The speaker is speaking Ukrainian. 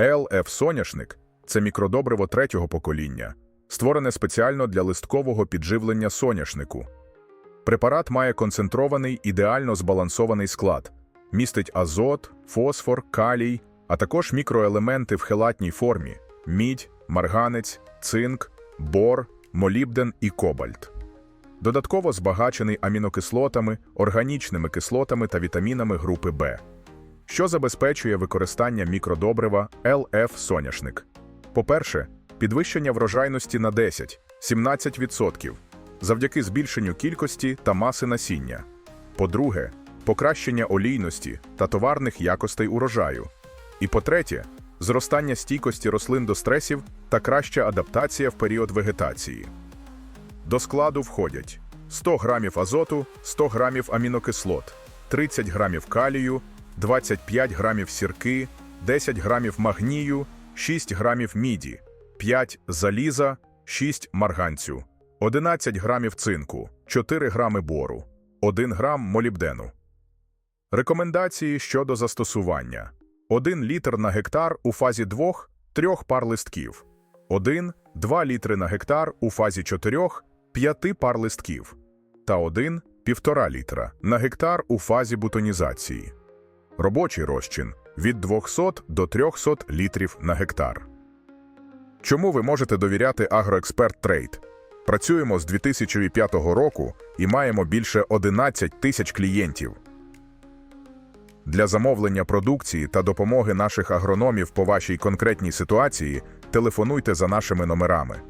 ЕЛФ соняшник це мікродобриво третього покоління, створене спеціально для листкового підживлення соняшнику. Препарат має концентрований ідеально збалансований склад, містить азот, фосфор, калій, а також мікроелементи в хелатній формі мідь, марганець, цинк, бор, молібден і кобальт. Додатково збагачений амінокислотами, органічними кислотами та вітамінами групи Б, що забезпечує використання мікродобрива ЛФ соняшник. По-перше, підвищення врожайності на 10-17% завдяки збільшенню кількості та маси насіння. По-друге, покращення олійності та товарних якостей урожаю. І по-третє, зростання стійкості рослин до стресів та краща адаптація в період вегетації. До складу входять 100 грамів азоту, 100 грамів амінокислот, 30 грамів калію, 25 грамів сірки, 10 грамів магнію, 6 грамів міді, 5 заліза, 6 марганцю, 11 грамів цинку, 4 грами бору, 1 грам молібдену. Рекомендації щодо застосування. 1 літр на гектар у фазі 2-3 пар листків. 1-2 літри на гектар у фазі 4-5 пар листків. Та 1-1,5 літра на гектар у фазі бутонізації. Робочий розчин від 200 до 300 літрів на гектар. Чому ви можете довіряти Агроексперт Трейд? Працюємо з 2005 року і маємо більше 11 тисяч клієнтів. Для замовлення продукції та допомоги наших агрономів по вашій конкретній ситуації телефонуйте за нашими номерами